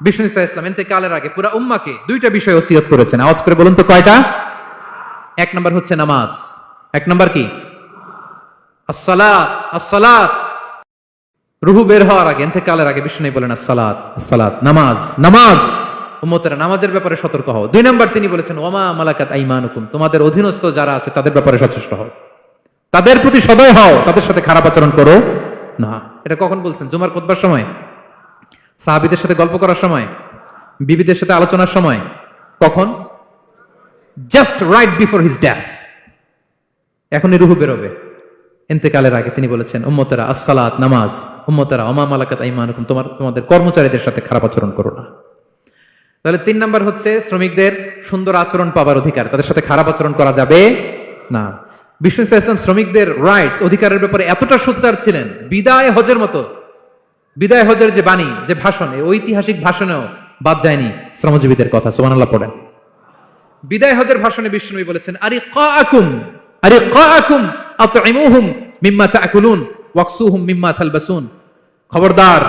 ইসলাম কালের আগে, পুরা উম্মাকে দুইটা বিষয় ওসিয়ত করেছেন। আওয়াজ করে বলুন তো কয়টা? এক নাম্বার হচ্ছে নামাজ। এক নাম্বার কি? আসসালাত রুহু বের হওয়ার আগে কালের আগে বিষ্ণু বলেন আসসালাত আসসালাত, নামাজ নামাজ। উম্মতেরা, নামাজের ব্যাপারে সতর্ক হও। দুই নাম্বার তিনি বলেছেন ওমা মালাকাত আইমানুকুম। তোমাদের অধীনস্থ যারা আছে, তাদের ব্যাপারে সচেষ্ট হও। তাদের প্রতি সদয় হও, তাদের সাথে খারাপ আচরণ করো না। এটা কখন বলছেন? জুমার কোতবার সময়? সাহাবিদের সাথে গল্প করার সময়, বিবিদের সাথে আলোচনার সময়, কখন? Just right before his death এখনই রুহু বেরোবে। এতেকালের আগে তিনি বলেছেন, উম্মতেরা, আসসালাত, নামাজ, উম্মতেরা অমা মালাকাত আইমানুকুম, তোমার, তোমাদের কর্মচারীদের সাথে খারাপ আচরণ করো না। তাহলে তিন নাম্বার হচ্ছে, শ্রমিকদের সুন্দর আচরণ পাবার অধিকার। তাদের সাথে খারাপ আচরণ করা যাবে না। ইসা ইসলাম, শ্রমিকদের রাইটস অধিকারের ব্যাপারে এতটা সোচ্চার ছিলেন, বিদায় হজের মতো বিদায় হজের যে বাণী, যে ভাষণ ঐতিহাসিক ভাষণেও বাদ যায়নি শ্রমজীবীদের কথা। সুবহানাল্লাহ, পড়েন। বিদায় হজের ভাষণে বিষ্ণুবী বলেছেন আরে কাকুম আরে কাকুম আতইমুহুম মিম্মা তাকুলুন, ওয়াকসুহুম মিম্মা তালবাসুন। খবরদার,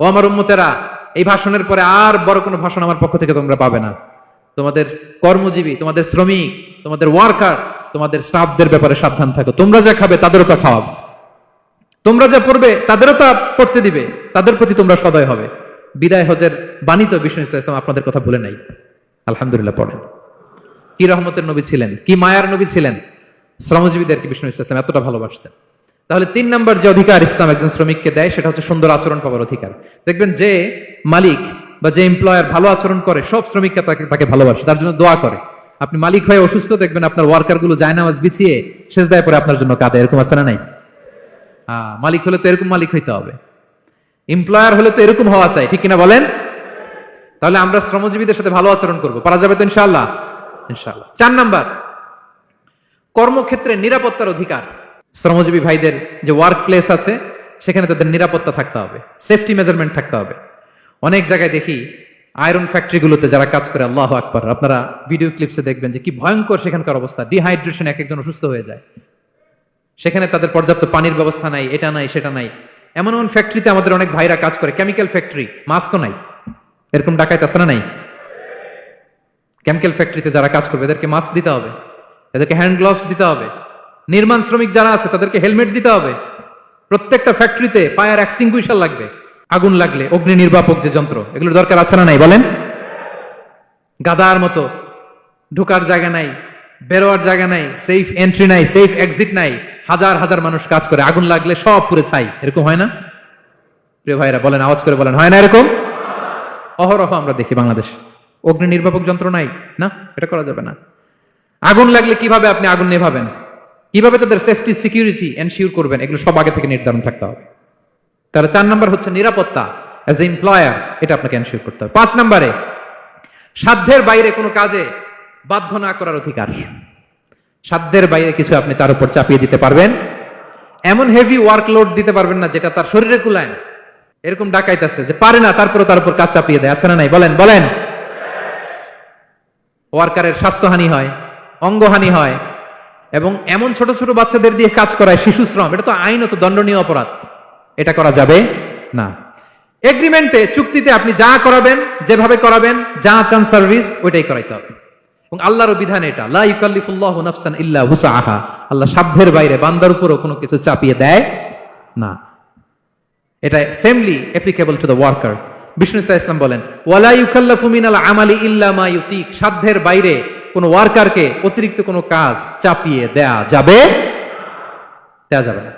ও আমার উম্মতেরা, এই ভাষণের পরে আর বড় কোনো ভাষণ আমার পক্ষ থেকে তোমরা পাবে না। তোমাদের কর্মজীবী, তোমাদের শ্রমিক, তোমাদের ওয়ার্কার, তোমাদের স্টাফদের ব্যাপারে সাবধান থাকো। তোমরা যা খাবে, তাদেরও তা খাওয়াবে। তোমরা যা পড়বে, তাদেরও তা পড়তে দিবে। তাদের প্রতি তোমরা সদয় হবে। বিদায় হজের বাণী তো বিষ্ণু ইসলাম আপনাদের কথা ভুলে নাই। আলহামদুলিল্লাহ, পড়েন। কি রহমতের নবী ছিলেন, কি মায়ার নবী ছিলেন। শ্রমজীবীদেরকে বিষ্ণু ইসলাম এতটা ভালোবাসতেন। তাহলে তিন নম্বর যে অধিকার ইসলাম একজন শ্রমিককে দেয়, সেটা হচ্ছে সুন্দর আচরণ পাওয়ার অধিকার। দেখবেন যে মালিক বা যে এমপ্লয়ার ভালো আচরণ করে, সব শ্রমিককে তাকে তাকে ভালোবাসে, তার জন্য দোয়া করে। আপনি মালিক হয়ে অসুস্থ, দেখবেন আপনার ওয়ার্কারগুলো যায় নামাজ বিছিয়ে শেষ দায় পরে আপনার জন্য কাঁদে, এরকম আছে না নাই? মালিক হলে তো এরকম মালিক হইতে হবে। এমপ্লয়ার হলে তো এরকম হওয়া চাই, ঠিক কিনা বলেন? তাহলে আমরা শ্রমজীবীদের সাথে ভালো আচরণ করব। পারা যাবে তো ইনশাল্লাহ ইনশাল্লাহ চার নাম্বার, কর্মক্ষেত্রে নিরাপত্তার অধিকার। শ্রমজীবী ভাইদের যে ওয়ার্ক প্লেস আছে, সেখানে তাদের নিরাপত্তা থাকতে হবে সেফটি মেজারমেন্ট থাকতে হবে। অনেক জায়গায় দেখি আয়রন ফ্যাক্টরিগুলোতে যারা কাজ করে, আল্লাহ আকবর, আপনারা ভিডিও ক্লিপসে দেখবেন যে কি ভয়ঙ্কর সেখানকার অবস্থা। ডিহাইড্রেশন এক একজন অসুস্থ হয়ে যায়। সেখানে তাদের পর্যাপ্ত পানির ব্যবস্থা নাই, এটা নাই, সেটা নাই। এমন এমন ফ্যাক্টরিতে আমাদের অনেক ভাইরা কাজ করে কেমিক্যাল ফ্যাক্টরি মাস্কও নাই। এরকম ডাকাইত আছে না নাই? কেমিক্যাল ফ্যাক্টরিতে যারা কাজ করবে, এদেরকে মাস্ক দিতে হবে, এদেরকে হ্যান্ড গ্লাভস দিতে হবে। নির্মাণ শ্রমিক যারা আছে, তাদেরকে হেলমেট দিতে হবে। প্রত্যেকটা ফ্যাক্টরিতে ফায়ার এক্সটিংগুইশার লাগবে, আগুন লাগলে, অগ্নি নির্বাপক যে যন্ত্র এগুলোর দরকার আছে না নাই, বলেন? গাদার মতো, ঢোকার জায়গা নাই, বেরোয়ার জায়গা নাই সেফ এন্ট্রি নাই সেফ এক্সিট নাই। হাজার হাজার মানুষ কাজ করে, আগুন লাগলে সব পুরে ছাই। এরকম হয় না? প্রিয় ভাইরা বলেন, আওয়াজ করে বলেন, হয় না এরকম? অহরহ আমরা দেখি বাংলাদেশ। অগ্নি নির্বাপক যন্ত্র নাই, না? এটা করা যাবে না। আগুন লাগলে কীভাবে আপনি আগুন নেভাবেন? কীভাবে তাদের সেফটি সিকিউরিটি এনশিওর করবেন? এগুলো সব আগে থেকে নির্ধারণ থাকতে হবে। তাহলে চার নম্বর হচ্ছে নিরাপত্তা অ্যাজ এ এমপ্লয়ার এটা আপনাকে এনশিওর করতে হবে। পাঁচ নম্বরে, সাধ্যের বাইরে কোনো কাজে বাধ্য না করার অধিকার। সাধ্যের বাইরে কিছু আপনি তার উপর চাপিয়ে দিতে পারবেন। এমন হেভি ওয়ার্কলোড দিতে পারবেন না, যেটা তার শরীরে কুলায় না। এরকম ডাকাইতেছে যে পারে না তারপরে তার উপর কাজ চাপিয়ে দেয়। আছে না নাই? বলেন বলেন। ওয়ার্কারের স্বাস্থ্যহানি হয়, অঙ্গহানি হয়, এবং এমন ছোট ছোট বাচ্চাদের দিয়ে কাজ করায় শিশু শ্রম, এটা তো আইনত দণ্ডনীয় অপরাধ। এটা করা যাবে না। এগ্রিমেন্টে চুক্তিতে আপনি যা করাবেন, যেভাবে করাবেন, যা চান সার্ভিস ওইটাই করাইতে হবে। এবং আল্লাহর বিধান এটা, লা নাফসান ইল্লা হুসাহা আল্লাহ সাধ্যের বাইরে, বান্দার উপরও কোনো কিছু চাপিয়ে দেয় না। এটা samely applicable to the worker ইসলাম বলেন, ওয়ালা ইউকাল্লাফু আমালি ইল্লা মা ইউতিক। সাধ্যের বাইরে কোনো ওয়ার্কারকে অতিরিক্ত কোনো কাজ চাপিয়ে দেয়া যাবে দেয়া যাবে না।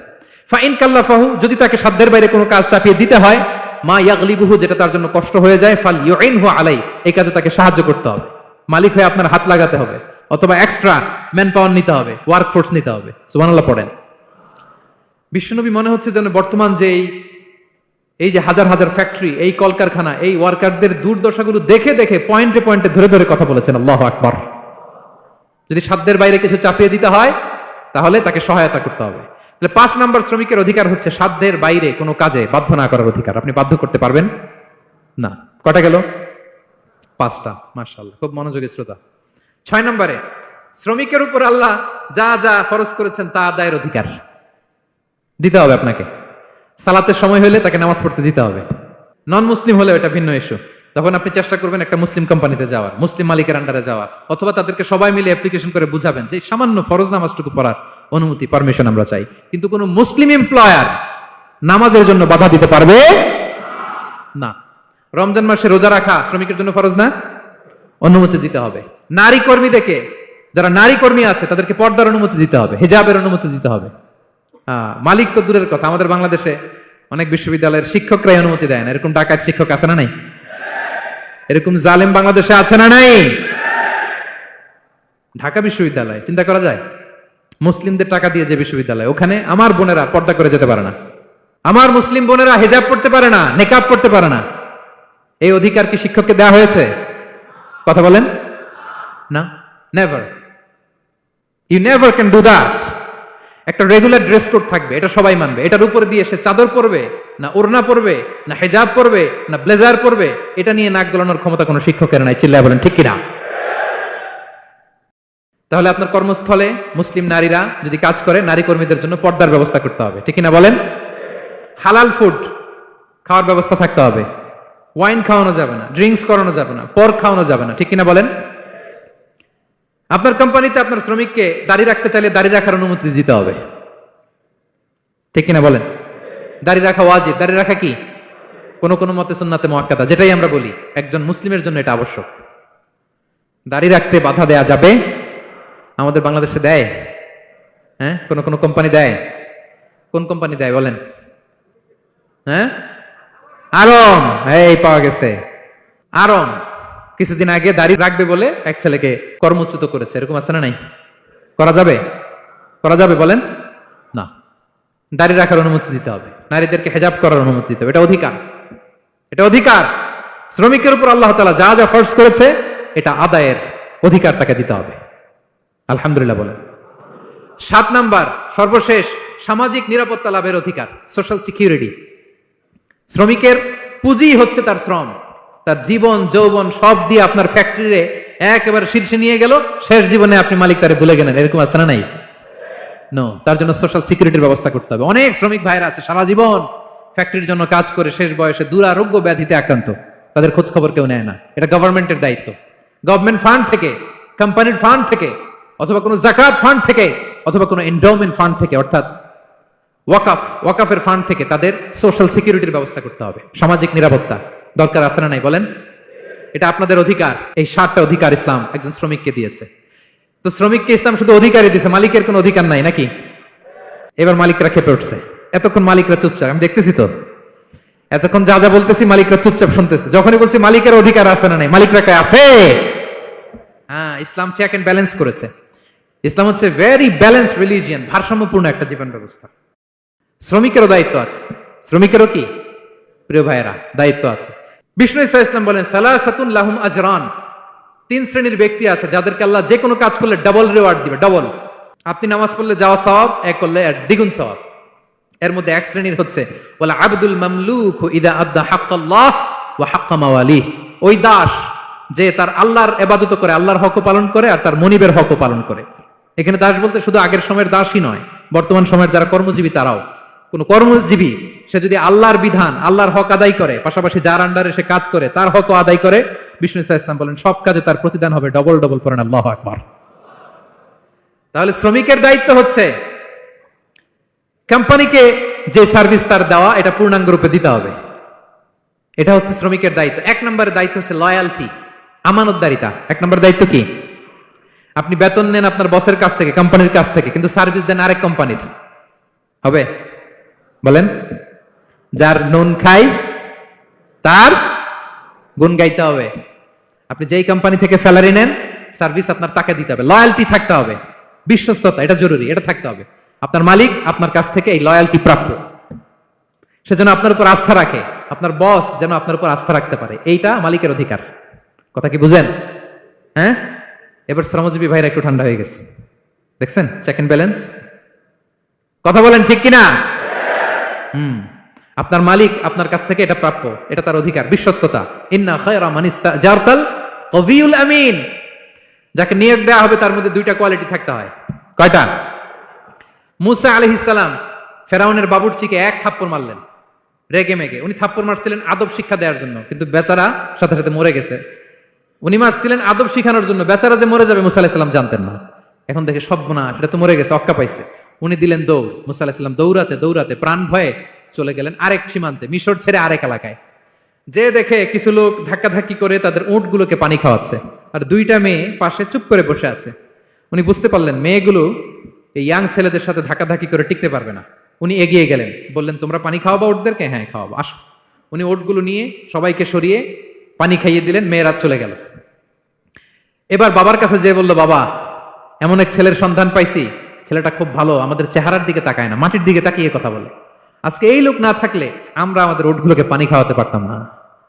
ফাইন কাল্লাফাহু, যদি তাকে সাধ্যের বাইরে কোনো কাজ চাপিয়ে দিতে হয়, মা ইয়াগলিবুহু, যেটা তার জন্য কষ্ট হয়ে যায়, ফাল ইউইনহু আলাই এই কাজে তাকে সাহায্য করতে হবে। মালিক হয়ে আপনার হাত লাগাতে হবে, অথবা এক্সট্রা ম্যান পাওয়ার নিতে হবে ওয়ার্ক ফোর্স নিতে হবে। সুবহানাল্লাহ, পড়েন। বিশ্বনবী মনে হচ্ছে যেন বর্তমান যে এই যে হাজার হাজার ফ্যাক্টরি এই কলকারখানা, এই ওয়ার্কারদের দুর্দশাগুলো দেখে দেখে পয়েন্টে পয়েন্টে ধরে ধরে কথা বলেছেন, আল্লাহ আকবর। যদি সাধ্যের বাইরে কিছু চাপিয়ে দিতে হয়, তাহলে তাকে সহায়তা করতে হবে। তাহলে পাঁচ নাম্বার শ্রমিকের অধিকার হচ্ছে সাধ্যের বাইরে কোনো কাজে বাধ্য না করার অধিকার। আপনি বাধ্য করতে পারবেন? না। কটা গেল? পাঁচটা মার্শাল্লাহ খুব মনোযোগী শ্রোতা। ছয় নম্বরে, শ্রমিকের উপর আল্লাহ যা যা ফরজ করেছেন তা আদায়ের অধিকার। দিতে হবে আপনাকে। সালাতের সময় হলে তাকে নামাজ পড়তে দিতে হবে। নন মুসলিম হলে এটা ভিন্ন ইস্যু তখন আপনি চেষ্টা করবেন একটা মুসলিম কোম্পানিতে যাওয়ার, মুসলিম মালিকের আন্ডারে যাওয়ার, অথবা তাদেরকে সবাই মিলে অ্যাপ্লিকেশন করে বুঝাবেন যে সামান্য ফরজ নামাজটুকু পড়ার অনুমতি পারমিশন আমরা চাই। কিন্তু কোনো মুসলিম এমপ্লয়ার নামাজের জন্য বাধা দিতে পারবে না। রমজান মাসে রোজা রাখা শ্রমিকের জন্য ফরজ না? অনুমতি দিতে হবে। নারী কর্মীদেরকে যারা নারী কর্মী আছে তাদেরকে পর্দার অনুমতি দিতে হবে হেজাবের অনুমতি দিতে হবে। হ্যাঁ, মালিক তো দূরের কথা আমাদের বাংলাদেশে অনেক বিশ্ববিদ্যালয়ের শিক্ষকরাই অনুমতি দেয় না। এরকম ডাকাত শিক্ষক আছে না নাই? এরকম জালেম বাংলাদেশে আছে না নাই? ঢাকা বিশ্ববিদ্যালয় চিন্তা করা যায়? মুসলিমদের টাকা দিয়ে যে বিশ্ববিদ্যালয় ওখানে আমার বোনেরা পর্দা করে যেতে পারে না। আমার মুসলিম বোনেরা হেজাব পড়তে পারে না নেকাব পড়তে পারে না। এই অধিকার কি শিক্ষককে দেওয়া হয়েছে? কথা বলেন। না never you never can do that একটা রেগুলার ড্রেস কোড থাকবে, এটা সবাই মানবে। এটার উপরে দিয়ে সে চাদর পরবে, না ওড়না পরবে, না হেজাব পরবে, না ব্লেজার পরবে, এটা নিয়ে নাক গলানোর ক্ষমতা কোনো শিক্ষকের নাই। চিল্লায় বলেন, ঠিক কিনা? তাহলে আপনার কর্মস্থলে মুসলিম নারীরা যদি কাজ করে, নারী কর্মীদের জন্য পর্দার ব্যবস্থা করতে হবে। ঠিক কিনা বলেন? হালাল ফুড খাওয়ার ব্যবস্থা থাকতে হবে। ওয়াইন খাওয়ানো যাবে না ড্রিঙ্কস করানো যাবে না পর খাওয়ানো যাবে না, ঠিক কিনা বলেন? আপনার কোম্পানিতে আপনার শ্রমিককে দাঁড়িয়ে রাখতে চাইলে দাঁড়িয়ে রাখার অনুমতি দিতে হবে। ঠিক কিনা বলেন? দাঁড়িয়ে রাখা ওয়াজিব দাঁড়িয়ে রাখা কি? কোন কোন মতে সুন্নাতে মহাক্কাদা যেটাই আমরা বলি, একজন মুসলিমের জন্য এটা আবশ্যক। দাঁড়িয়ে রাখতে বাধা দেয়া যাবে, আমাদের বাংলাদেশে দেয়? হ্যাঁ? কোন কোন কোম্পানি দেয়? কোন কোম্পানি দেয় বলেন? হ্যাঁ? আরম, এই পাওয়া গেছে। আরম। কিছুদিন আগে দাঁড়িয়ে রাখবে বলে এক ছেলেকে কর্মচ্যুত করেছে। এরকম আছে না নাই? করা যাবে? করা যাবে বলেন? না। দাঁড়িয়ে রাখার অনুমতি দিতে হবে। নারীদেরকে হেজাব করার অনুমতি দিতে হবে। এটা অধিকার। এটা অধিকার। শ্রমিকের উপর আল্লাহ তালা যা যা ফর্স করেছে, এটা আদায়ের অধিকার তাকে দিতে হবে। আলহামদুলিল্লাহ বলেন। সাত নাম্বার, সর্বশেষ সামাজিক নিরাপত্তা লাভের অধিকার সোশ্যাল সিকিউরিটি শ্রমিকের পুঁজি হচ্ছে তার শ্রম। তার জীবন, যৌবন সব দিয়ে আপনার ফ্যাক্টরিরে একেবারে শীর্ষে নিয়ে গেল। শেষ জীবনে আপনি মালিক তারে ভুলে গেলেন। এরকম আছে না নাই? নো তার জন্য সোশ্যাল সিকিউরিটির ব্যবস্থা করতে হবে। অনেক শ্রমিক ভাইরা আছে, সারা জীবন ফ্যাক্টরির জন্য কাজ করে শেষ বয়সে দুরারোগ্য ব্যাধিতে আক্রান্ত। তাদের খোঁজ খবর কেউ নেয় না। এটা গভর্নমেন্টের দায়িত্ব। গভর্নমেন্ট ফান্ড থেকে কোম্পানির ফান্ড থেকে, অথবা কোনো জাকাত ফান্ড থেকে, অথবা কোনো এন্ডাউমেন্ট ফান্ড থেকে, অর্থাৎ ওয়াকাফ, ওয়াকাফের ফান্ড থেকে তাদের সোশ্যাল সিকিউরিটির ব্যবস্থা করতে হবে। সামাজিক নিরাপত্তা দরকার আছে না নাই বলেন? এটা আপনাদের অধিকার। এই সাতটা অধিকার ইসলাম একজন শ্রমিককে দিয়েছে। তো শ্রমিককে ইসলাম শুধু অধিকারই দিয়েছে মালিকের কোনো অধিকার নাই নাকি? এবার মালিকরা খেপে উঠছে। এতক্ষণ মালিকরা চুপচাপ, আমি দেখতেছি তো। এতক্ষণ যা যা বলতেছি মালিকরা চুপচাপ শুনতেছে। যখনই বলছি মালিকের অধিকার আছে না নাই, মালিকরা কে আছে? হ্যাঁ ইসলাম চেক এন্ড ব্যালেন্স করেছে। ইসলাম হচ্ছে ভেরি ব্যালেন্স রিলিজিয়ান ভারসাম্যপূর্ণ একটা জীবন ব্যবস্থা। শ্রমিকেরও দায়িত্ব আছে। শ্রমিকেরও কি? প্রিয় ভাইয়েরা, দায়িত্ব আছে। বিষ্ণু ইসা ইসলাম বলেন, সালাসাতুন লাহুম আজরান। তিন শ্রেণির ব্যক্তি আছে, যাদেরকে আল্লাহ যে কোনো কাজ করলে ডাবল রিওয়ার্ড দিবে ডাবল আপনি নামাজ পড়লে যাওয়া সওয়াব, এক করলে এক দ্বিগুণ সওয়াব। এর মধ্যে এক শ্রেণির হচ্ছে বলে আব্দুল মামলুক ইদা আদা হাক্কাল্লাহ ওয়া হাক্কা মাওয়ালি ওই দাস যে তার আল্লাহর এবাদত করে, আল্লাহর হক পালন করে আর তার মনিবের হক পালন করে। এখানে দাস বলতে শুধু আগের সময়ের দাসই নয়, বর্তমান সময়ের যারা কর্মজীবী তারাও। কোন কর্মজীবী, সে যদি আল্লাহর বিধান, আল্লাহর হক আদায় করে, পাশাপাশি যার আন্ডারে সে কাজ করে, তার হক আদায় করে, বিষ্ণু ইসা ইসলাম বলেন, সব কাজে তার প্রতিদান হবে ডবল ডবল করেন আল্লাহ আকবার। তাহলে শ্রমিকের দায়িত্ব হচ্ছে কোম্পানিকে যে সার্ভিস তার দেওয়া, এটা পূর্ণাঙ্গ রূপে দিতে হবে। এটা হচ্ছে শ্রমিকের দায়িত্ব। এক নম্বরের দায়িত্ব হচ্ছে লয়ালটি আমানতদারিতা। এক নম্বর দায়িত্ব কি? আপনি বেতন নেন আপনার বসের কাছ থেকে কোম্পানির কাছ থেকে, কিন্তু সার্ভিস দেন আরেক কোম্পানির হবে? বলেন, যার নুন খাই, তার গুণ গাইতে হবে। আপনি যেই কোম্পানি থেকে স্যালারি নেন সার্ভিস আপনার তাকে দিতে হবে। লয়ালটি থাকতে হবে। বিশ্বস্ততা, এটা জরুরি, এটা থাকতে হবে। আপনার মালিক আপনার কাছ থেকে এই লয়ালটি প্রাপ্য। সে যেন আপনার উপর আস্থা রাখে, আপনার বস যেন আপনার উপর আস্থা রাখতে পারে। এইটা মালিকের অধিকার। কথা কি বুঝেন? হ্যাঁ? এবার শ্রমজীবী ভাইরা একটু ঠান্ডা হয়ে গেছে। দেখছেন? চেক ব্যালেন্স কথা বলেন ঠিক কিনা? আপনার মালিক আপনার কাছ থেকে এটা প্রাপ্য, এটা তার অধিকার, বিশ্বস্ততা। ইন্না খায়রা মানিস্তা জারতাল কবিউল আমিন। যাকে নিয়োগ দেওয়া হবে তার মধ্যে দুইটা কোয়ালিটি থাকতে হয়। কয়টা? মুসা আলহিস সালাম ফেরাউনের বাবুরচিকে এক থাপ্পড় মারলেন। রেগে মেগে। উনি থাপ্পড় মারছিলেন আদব শিক্ষা দেওয়ার জন্য, কিন্তু বেচারা সাথে সাথে মরে গেছে। উনি মারছিলেন আদব শিখানোর জন্য। বেচারা যে মরে যাবে মুসা আলাহিসাল্লাম জানতেন না। এখন দেখে সব গুণা সেটা তো মরে গেছে, অক্কা পাইছে। উনি দিলেন দৌড়। মুসা দৌড়াতে দৌড়াতে প্রাণ ভয়ে চলে গেলেন আরেক সীমান্তে, মিশর ছেড়ে আরেক এলাকায়। যে দেখে কিছু লোক ধাক্কাধাক্কি করে তাদের উঁটগুলোকে পানি খাওয়াচ্ছে, আর দুইটা মেয়ে পাশে চুপ করে বসে আছে। উনি বুঝতে পারলেন মেয়েগুলো এই ইয়াং ছেলেদের সাথে ধাক্কাধাক্কি করে টিকতে পারবে না। উনি এগিয়ে গেলেন, বললেন, তোমরা পানি খাওয়াবো ওটদেরকে? হ্যাঁ খাওয়াবো, আসো। উনি ওটগুলো নিয়ে সবাইকে সরিয়ে পানি খাইয়ে দিলেন, মেয়েরা চলে গেল। এবার বাবার কাছে যে বলল, বাবা, এমন এক ছেলের সন্ধান পাইছি ছেলেটা খুব ভালো, আমাদের চেহারার দিকে তাকায় না, মাটির দিকে তাকিয়ে কথা বলে। আজকে এই লোক না থাকলে আমরা আমাদের ওটগুলোকে পানি খাওয়াতে পারতাম না।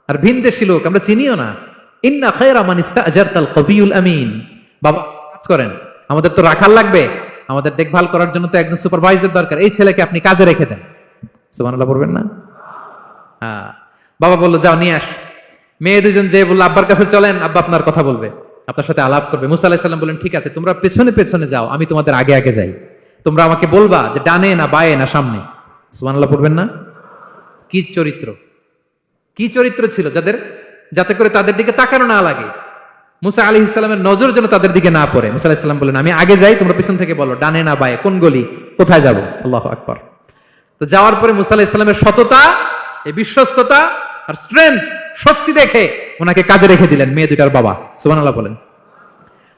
আর ভিন দেশি লোক, আমরা চিনিও না। ইন্না খায়রা মান ইস্তাজারতাল কবিউল আমিন। বাবা, কাজ করেন। আমাদের তো রাখাল লাগবে। আমাদের দেখভাল করার জন্য তো একজন সুপারভাইজার দরকার। এই ছেলেকে আপনি কাজে রেখে দেন। সুবহানাল্লাহ পড়বেন না? হ্যাঁ। বাবা বলল, যাও, নিয়ে আস। মেয়ে দুজন যে বলল, আব্বার কাছে চলেন, আব্বা আপনার কথা বলবে। আপনার সাথে আলাপ করবে। মুসা আলাহিসাল্লাম বললেন, ঠিক আছে, তোমরা পেছনে পেছনে যাও, আমি তোমাদের আগে আগে যাই। তোমরা আমাকে বলবা যে ডানে না বায়ে না সামনে। সুবহানাল্লাহ, পড়বেন না? কি চরিত্র? কি চরিত্র ছিল যাদের? যাতে করে তাদের দিকে তাকানো না লাগে। মুসা আলি ইসলামের নজর যেন তাদের দিকে না পড়ে। মুসা আলাহিসাল্লাম বললেন, আমি আগে যাই, তোমরা পিছন থেকে বলো, ডানে না বায়ে, কোন গলি, কোথায় যাব? আল্লাহ আকবর। তো যাওয়ার পরে মুসা আলাহ ইসলামের সততা, এই বিশ্বস্ততা, আর স্ট্রেংথ শক্তি দেখে ওনাকে কাজে রেখে দিলেন মেয়ে দুটার বাবা। সুবান আল্লাহ বলেন।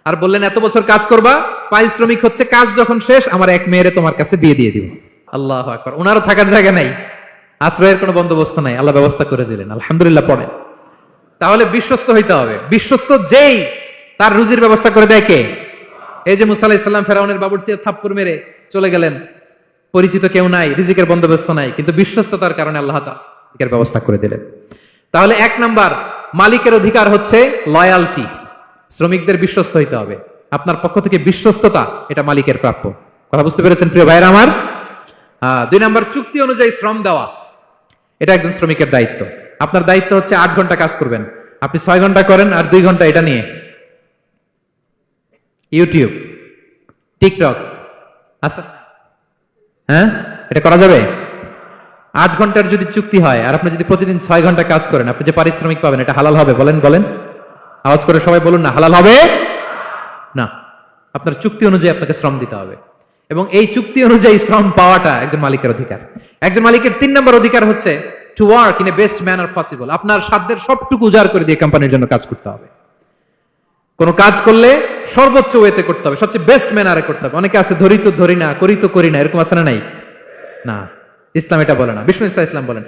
আর বললেন, এত বছর কাজ করবা, পারিশ্রমিক হচ্ছে কাজ যখন শেষ, আমার এক মেয়েরে তোমার কাছে বিয়ে দিয়ে দিব। আল্লাহ আকবর। ওনারও থাকার জায়গা নাই, আশ্রয়ের কোনো বন্দোবস্ত নাই, আল্লাহ ব্যবস্থা করে দিলেন, আলহামদুলিল্লাহ পড়েন তাহলে বিশ্বস্ত হইতে হবে। বিশ্বস্ত যেই, তার রুজির ব্যবস্থা করে দেয় কে? এই যে মুসা আলাহিসাল্লাম ফেরাউনের বাবুর্চিয়ে থাপ্পুর মেরে চলে গেলেন, পরিচিত কেউ নাই, রিজিকের বন্দোবস্ত নাই, কিন্তু বিশ্বস্ততার কারণে আল্লাহ রিজিকের ব্যবস্থা করে দিলেন। তাহলে এক নাম্বার, মালিকের অধিকার হচ্ছে লয়ালটি শ্রমিকদের বিশ্বস্ত হইতে হবে। আপনার পক্ষ থেকে বিশ্বস্ততা, এটা মালিকের প্রাপ্য। কথা বুঝতে পেরেছেন প্রিয় ভাইরা আমার? দুই নাম্বার, চুক্তি অনুযায়ী শ্রম দেওয়া। এটা একজন শ্রমিকের দায়িত্ব। আপনার দায়িত্ব হচ্ছে আট ঘণ্টা কাজ করবেন। আপনি ছয় ঘণ্টা করেন আর দুই ঘণ্টা এটা নিয়ে। YouTube, TikTok. আচ্ছা হ্যাঁ এটা করা যাবে? আট ঘণ্টার যদি চুক্তি হয়, আর আপনি যদি প্রতিদিন ছয় ঘণ্টা কাজ করেন, আপনি যে পারিশ্রমিক পাবেন, এটা হালাল হবে, বলেন বলেন। আওয়াজ করে সবাই বলুন না, হালাল হবে? না। আপনার চুক্তি অনুযায়ী আপনাকে শ্রম দিতে হবে। এবং এই চুক্তি অনুযায়ী শ্রম পাওয়াটা একজন মালিকের অধিকার। একজন মালিকের তিন নম্বর অধিকার হচ্ছে to work in a best manner possible আপনার সাধ্যের সবটুকু উজাড় করে দিয়ে কোম্পানির জন্য কাজ করতে হবে। কোনো কাজ করলে সর্বোচ্চ ওয়েতে করতে হবে, সবচেয়ে বেস্ট ম্যানারে করতে হবে। অনেকে আছে, ধরি তো ধরি না, করি তো করি না, এরকম আছে না নাই? না। ইসলাম এটা বলে না। বিষ্ণু ইসলাম ইসলাম বলেন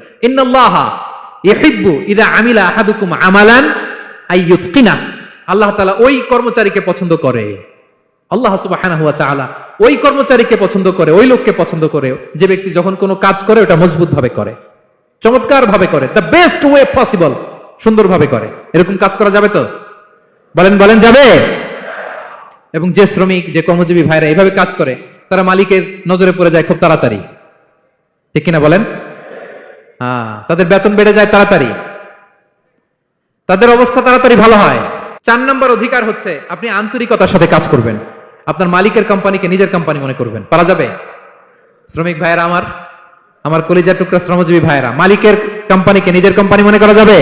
ইহিব্বু ইদা আমিলা আহাদুকুম আমালান আইয়ুতকিনা। আল্লাহ তাআলা ওই কর্মচারীকে পছন্দ করে। আল্লাহ সুবহানাহু ওয়া তাআলা ওই কর্মচারীকে পছন্দ করে, ওই লোককে পছন্দ করে, যে ব্যক্তি যখন কোনো কাজ করে, ওটা মজবুত ভাবে করে চমৎকার ভাবে করে দ্য বেস্ট ওয়ে পসিবল সুন্দর ভাবে করে। এরকম কাজ করা যাবে তো? বলেন বলেন, যাবে? এবং যে শ্রমিক, যে কর্মজীবী ভাইরা এইভাবে কাজ করে, তারা মালিকের নজরে পড়ে যায় খুব তাড়াতাড়ি। ঠিক কিনা বলেন? হ্যাঁ তাদের বেতন বেড়ে যায় তাড়াতাড়ি। তাদের অবস্থা তাড়াতাড়ি ভালো হয়। চার নম্বর অধিকার হচ্ছে আপনি আন্তরিকতার সাথে কাজ করবেন। আপনার মালিকের কোম্পানিকে নিজের কোম্পানি মনে করবেন। পারা যাবে? শ্রমিক ভাইয়েরা আমার আমার কলিজার টুকরা শ্রমজীবী ভাইয়েরা, মালিকের কোম্পানিকে নিজের কোম্পানি মনে করা যাবে?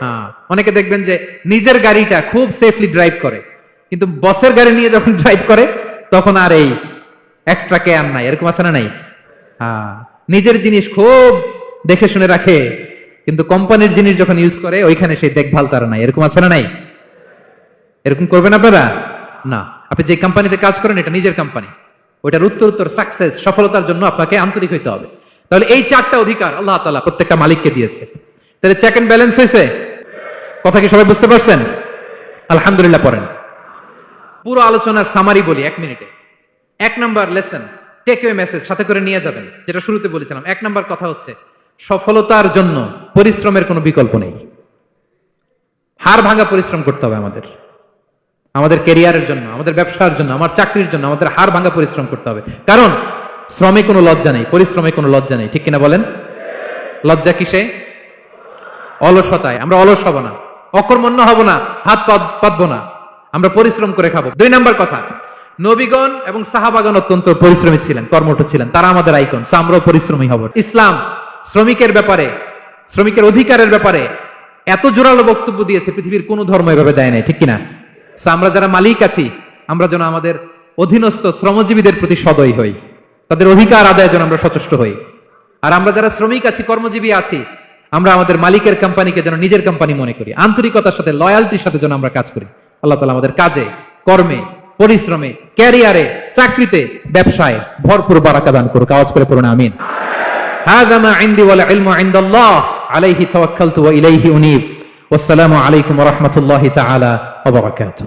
হ্যাঁ অনেকে দেখবেন যে নিজের গাড়িটা খুব সেফলি ড্রাইভ করে। কিন্তু বসের গাড়ি নিয়ে যখন ড্রাইভ করে, তখন আর এই এক্সট্রা কেয়ার নাই, এরকম আছে না নাই? হ্যাঁ নিজের জিনিস খুব দেখে শুনে রাখে, কিন্তু কোম্পানির জিনিস যখন ইউজ করে, ওইখানে সেই দেখভাল তারা নাই। এরকম আছে না নাই? এরকম করবেন আপনারা? না। আপনি যে কোম্পানিতে কাজ করেন, এটা নিজের কোম্পানি। ওইটার উত্তর উত্তর সাকসেস সফলতার জন্য আপনাকে আন্তরিক হইতে হবে। তাহলে এই চারটা অধিকার আল্লাহ তাআলা প্রত্যেকটা মালিককে দিয়েছে। তাহলে চেক এন্ড ব্যালেন্স হয়েছে কথা কি সবাই বুঝতে পারছেন? আলহামদুলিল্লাহ পড়েন। পুরো আলোচনার সামারি বলি এক মিনিটে। এক number lesson takeaway message সাথে করে নিয়ে যাবেন, যেটা শুরুতে বলেছিলাম। এক নাম্বার কথা হচ্ছে, সফলতার জন্য পরিশ্রমের কোনো বিকল্প নেই। হার ভাঙা পরিশ্রম করতে হবে আমাদের। আমাদের ক্যারিয়ারের জন্য, আমাদের ব্যবসার জন্য, আমার চাকরির জন্য আমাদের হার ভাঙা পরিশ্রম করতে হবে। কারণ, শ্রমে কোনো লজ্জা নেই, পরিশ্রমে কোনো লজ্জা নেই, ঠিক কিনা বলেন? লজ্জা কিসে? অলসতায়। আমরা অলস হব না, অকর্মণ্য হব না, হাত পাত- পাতবো না। আমরা পরিশ্রম করে খাব। দুই নাম্বার কথা নবীগণ এবং সাহাবাগণ অত্যন্ত পরিশ্রমী ছিলেন, কর্মঠ ছিলেন। তারা আমাদের আইকন আমরাও পরিশ্রমী হব। ইসলাম, শ্রমিকের ব্যাপারে, শ্রমিকের অধিকারের ব্যাপারে এত জোরালো বক্তব্য দিয়েছে, পৃথিবীর কোনো ধর্ম এভাবে দেয় নাই, ঠিক কিনা? আমরা যারা মালিক আছি, আমরা যেন আমাদের অধীনস্থ শ্রমজীবীদের প্রতি সদয় হই। তাদের অধিকার আদায়ের জন্য আমরা সচেষ্ট হই। আর আমরা যারা শ্রমিক আছি, কর্মজীবী আছি, আমরা আমাদের মালিকের কোম্পানিকে যেন নিজের কোম্পানি মনে করি। আন্তরিকতার সাথে লয়ালটির সাথে যেন আমরা কাজ করি। আল্লাহ তালা আমাদের কাজে, কর্মে পরিশ্রমে ক্যারিয়ারে চাকরিতে ব্যবসায় ভরপুর বারাকা দান করুক আওয়াজ করে পড়ুন আমিন هذا ما عندي والعلم عند الله عليه توكلت وإليه أنيب والسلام عليكم ورحمة الله تعالى وبركاته